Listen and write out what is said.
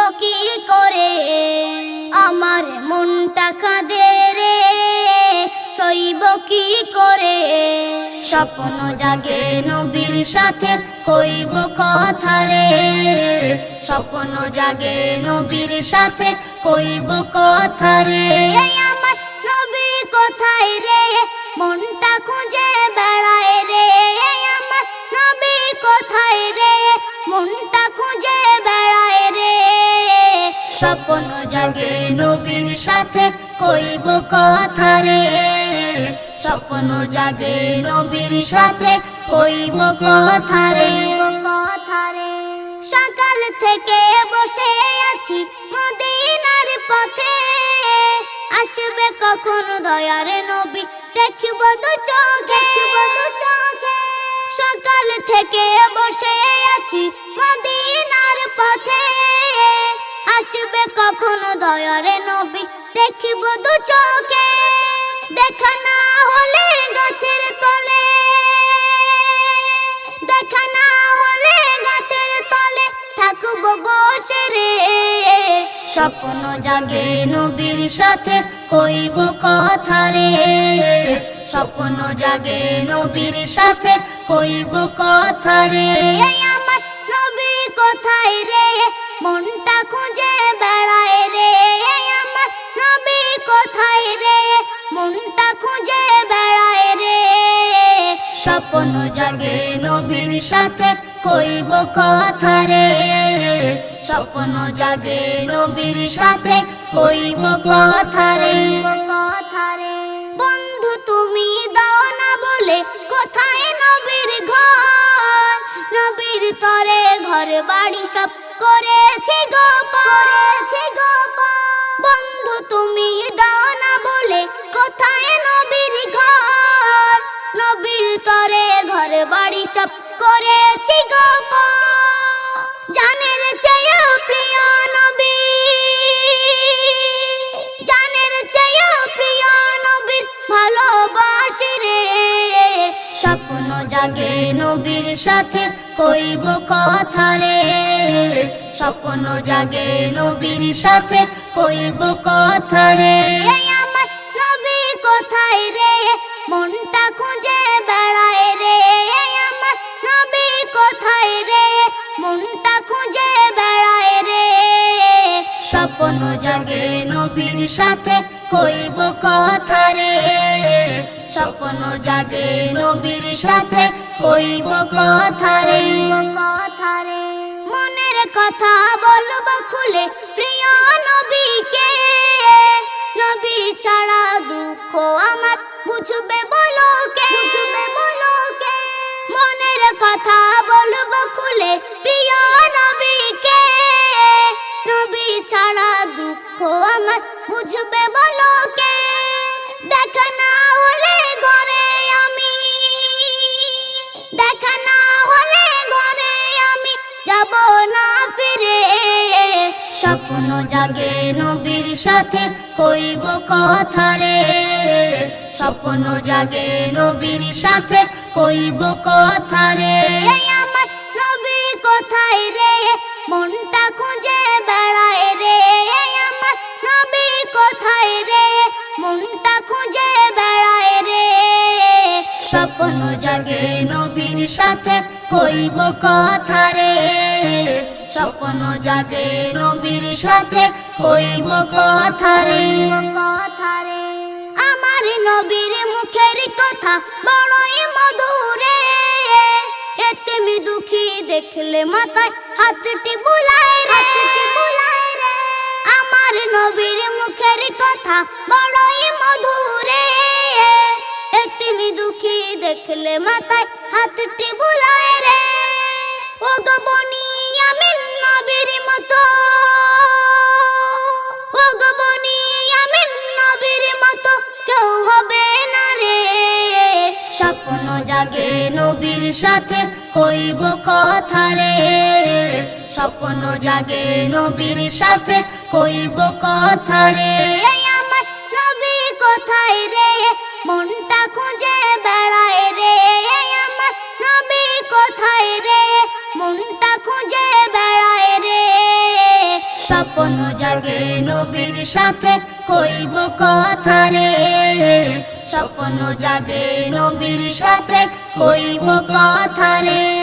রে করে? আমার রে করে? স্বপ্ন জাগে নবীর সাথে কইব কথা রে। স্বপ্ন জাগে নবীর সাথে, কইব কথা রে। আমার নবী কোথায় রে? মনটা খুঁজে বেড়ায় রে। আমার নবী কোথায় রে? মনটা খুঁজে বেড়ায় রে। স্বপ্ন জাগে নবীর সাথে, কইব কথা রে। স্বপ্ন জাগে নবীর সাথে, কইব কথা রে। কথা রে। দয়ার নবী, দেখব দু চোখে। সকাল থেকে বসে আছি মদিনার পথে। আসবে কখন দয়ার নবী, দেখব দু চোখে। দেখা না হলে গাছের তলে। দেখা না হলে গাছের তলে থাকব বসে রে। স্বপ্ন জাগে নবীর সাথে। কইব কথা রে। স্বপ্ন জাগে নবীর সাথে কইব কথা রে। আমার নবী কোথায় রে? মনটা খুঁজে বেড়ায় রে। আমার নবী কোথায় রে? মনটা খুঁজে বেড়ায় রে। স্বপ্ন জাগে নবীর সাথে কইব কথা রে। স্বপ্ন জাগে নবীর সাথে কইব কথা রে বন্ধু, তুমি দাও না বলে, কোথায় নবীর ঘর? নবীর তরে ঘর বাড়ি সব করেছি গোপন বন্ধু, তুমি দাও না বলে, কোথায় নবীর ঘর? নবীর তরে ঘর বাড়ি সব করেছি গোপন ভালোবাসি রে। স্বপ্ন জাগে নবীর সাথে, কইব কথা রে। স্বপ্ন জাগে নবীর সাথে, কইব কথা রে। আমার নবী কোথায় রে? মনটা খুঁজে বেড়ায় রে। আমার নবী কোথায় রে? মনটা খুঁজে বেড়ায় রে। স্বপ্ন জাগে নবীর সাথে, কইব কথা রে। স্বপ্ন জাগে নবীর সাথে, কইব কথা রে। মনের কথা বলব খুলে, প্রিয় নবীকে। নবী ছাড়া দুঃখ আমার বুঝবে বলো কে? মনের কথা বলব খুলে, প্রিয় নবীকে। নবী ছাড়া দুঃখ আমার বুঝবে বলো কে? স্বপ্ন জাগে নবীর সাথে কইব কথা রে স্বপ্ন জাগে নবীর সাথে কইব কথা রে আমার নবী কোথায় রে? মনটা খুঁজে বেড়ায় রে। আমার নবী কোথায় রে? মনটা খুঁজে বেড়ায় রে। স্বপ্ন জাগে নবীর সাথে কইব কথা রে স্বপ্ন জাগে নবীর সাথে কইব কথা রে আমার নবীর মুখের কথা বড়ই মধুরে। এতেমি দুঃখী দেখলে মাথায় হাতটি বুলায় রে। আমার নবীর মুখের কথা বড়ই মধুরে। এতিমি দুঃখী দেখলে মাথায় হাতটি বুলায় রে। ও গো হবে না রে। স্বপ্ন জাগে নবীর সাথে কইব কথা রে। স্বপ্ন জাগে নবীর সাথে কইব কথা রে। আমার নবী কোথায় রে? মনটা খুঁজে বেড়ায় রে। আমার নবী কোথায় রে? মনটা খুঁজে বেড়ায় রে। স্বপ্ন জাগে নবীর সাথে কইব কথা রে। স্বপ্ন যাদের নবীর সাথে কইব কথা রে।